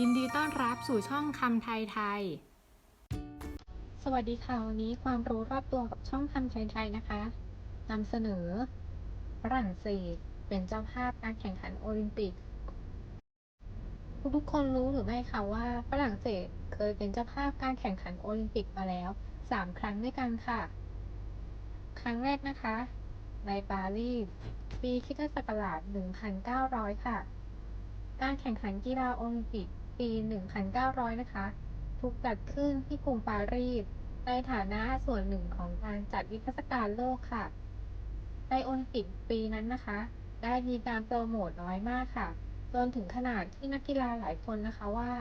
ยินดีต้อนรับสู่ช่องคำไทยไทย สวัสดีค่ะวันนี้ความรู้รอบตัวกับช่องคำไทยๆนะคะนำเสนอ ฝรั่งเศสเป็นเจ้าภาพการแข่งขันโอลิมปิก ทุกคนรู้หรือไม่คะว่าฝรั่งเศสเคยเป็นเจ้าภาพการแข่งขันโอลิมปิกมาแล้ว 3 ครั้งด้วยกันค่ะ ครั้งแรกนะคะ ในปารีสปีคริสตศักราช1900 ค่ะการแข่งขันกีฬาโอลิมปิก ปี 1900 นะคะ ถูกจัดขึ้นที่กรุงปารีส ในฐานะส่วนหนึ่งของการจัดนิทรรศการโลกค่ะ ในโอลิมปิกปีนั้นนะคะ ได้มีการโปรโมทน้อยมากค่ะ จนถึงขนาดที่นักกีฬาหลายคนนะคะว่า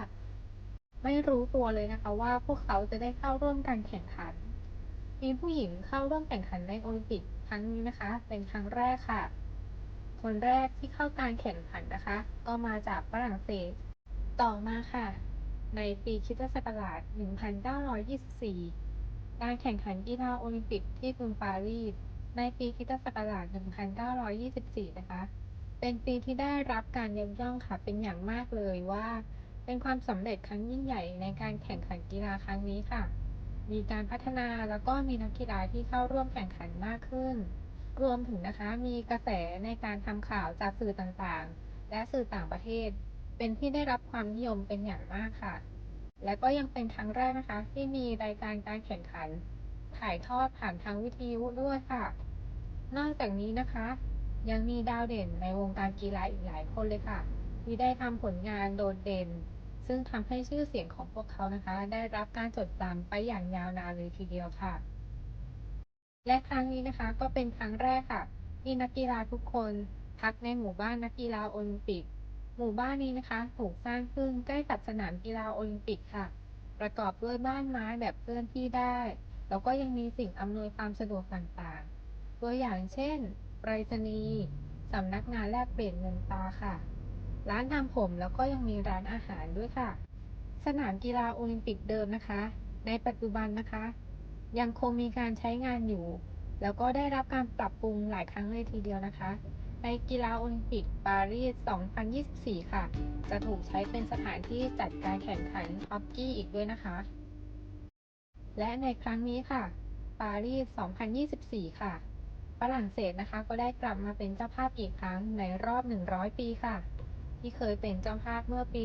ไม่รู้ตัวเลยนะคะว่าพวกเขาจะได้เข้าร่วมการแข่งขัน มีผู้หญิงเข้าร่วมแข่งขันในโอลิมปิกครั้งนี้นะคะ เป็นครั้งแรกค่ะ คนแรกที่เข้าการแข่งขันนะคะ ก็มาจากฝรั่งเศส ต่อมาค่ะ ในปีคริสตศักราช 1924 การแข่งขันกีฬาโอลิมปิกที่กรุงปารีส ในปีคริสตศักราช 1924 นะคะ เป็นปีที่ได้รับการยกย่องค่ะ เป็นอย่างมากเลยว่า เป็นความสำเร็จครั้งยิ่งใหญ่ในการแข่งขันกีฬาครั้งนี้ค่ะ มีการพัฒนาแล้วก็มีนักกีฬาที่เข้าร่วมแข่งขันมากขึ้น รวมถึงนะคะมีกระแสในการทำข่าวจากสื่อต่างๆ และสื่อต่างประเทศ เป็นที่ได้รับความนิยมเป็นอย่างมากค่ะ และก็ยังเป็นครั้งแรกนะคะ ที่มีรายการการแข่งขัน ถ่ายทอดผ่านทางวิทยุด้วยค่ะ นอกจากนี้นะคะ ยังมีดาวเด่นในวงการกีฬาอีกหลายคนเลยค่ะ ที่ได้ทำผลงานโดดเด่น ซึ่งทำให้ชื่อเสียงของพวกเขานะคะ ได้รับการจดจำไปอย่างยาวนานเลยทีเดียวค่ะ และครั้งนี้นะคะก็เป็นครั้งแรกค่ะที่นักกีฬาทุกคนพักในหมู่บ้านนักกีฬาโอลิมปิก หมู่บ้านนี้นะคะ ถูกสร้างขึ้นใกล้กับสนามกีฬาโอลิมปิกค่ะ ประกอบด้วยบ้านไม้แบบเคลื่อนที่ได้ แล้วก็ยังมีสิ่งอำนวยความสะดวกต่างๆ ตัวอย่างเช่นไปรษณีย์สำนักงานแลกเปลี่ยนเงินตราค่ะ ร้านทำผมแล้วก็ยังมีร้านอาหารด้วยค่ะ สนามกีฬาโอลิมปิกเดิมนะคะ ในปัจจุบันนะคะ ยังคงมีการใช้งานอยู่ แล้วก็ได้รับการปรับปรุงหลายครั้งเลยทีเดียวนะคะ ในกีฬาโอลิมปิกปารีส 2024 ค่ะ จะถูกใช้เป็นสถานที่จัดการแข่งขันฮอกกี้อีกด้วยนะคะ และในครั้งนี้ค่ะ ปารีส 2024 ค่ะ ฝรั่งเศสนะคะก็ได้กลับมาเป็นเจ้าภาพอีกครั้งในรอบ 100 ปีค่ะ ที่เคยเป็นเจ้าภาพเมื่อปี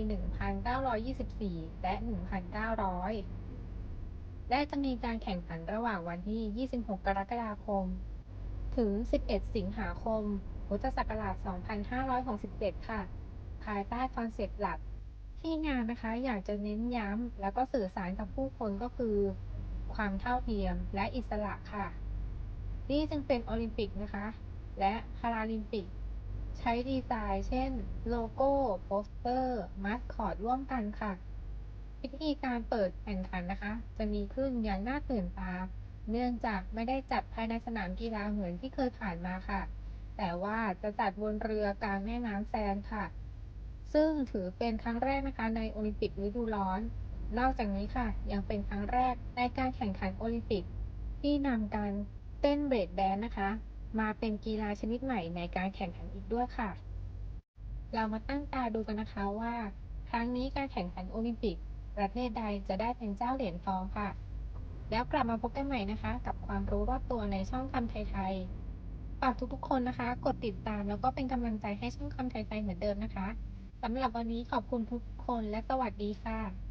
1924 และ 1900 และจะมีการแข่งขันระหว่างวันที่ 26 กรกฎาคม ถึง 11 สิงหาคม พุทธศักราช 2567 ค่ะ ภายใต้คอนเซ็ปต์หลัก ที่งานนะคะอยากจะเน้นย้ำ แล้วก็สื่อสารกับผู้คนก็คือ ความเท่าเทียมและอิสระค่ะ นี่จึงเป็นโอลิมปิกนะคะ และพาราลิมปิก ใช้ดีไซน์ เช่น โลโก้ โปสเตอร์ มาสคอตร่วมกันค่ะพิธีการเปิดแข่งขันนะคะ จะมีขึ้นอย่างน่าตื่นตา เนื่องจากไม่ได้จัดภายในสนามกีฬาเหมือนที่เคยผ่านมาค่ะ แต่ว่าจะจัดบนเรือกลางแม่น้ำแซนค่ะ ซึ่งถือเป็นครั้งแรกนะคะในโอลิมปิกฤดูร้อน นอกจากนี้ค่ะ ยังเป็นครั้งแรกในการแข่งขันโอลิมปิก ที่นำการเต้นเบรกแดนนะคะ มาเป็นกีฬาชนิดใหม่ในการแข่งขันอีกด้วยค่ะ เรามาตั้งตาดูกันนะคะว่า ครั้งนี้การแข่งขันโอลิมปิก ประเทศใดจะได้เป็นเจ้าเหรียญทองค่ะ แล้วกลับมาพบกันใหม่นะคะ กับความรู้รอบตัวในช่องคำไทยๆ ฝากทุกๆคนนะคะ กดติดตามแล้วก็เป็นกำลังใจให้ช่องคำไทยๆเหมือนเดิมนะคะสำหรับวันนี้ขอบคุณทุกคนและสวัสดีค่ะ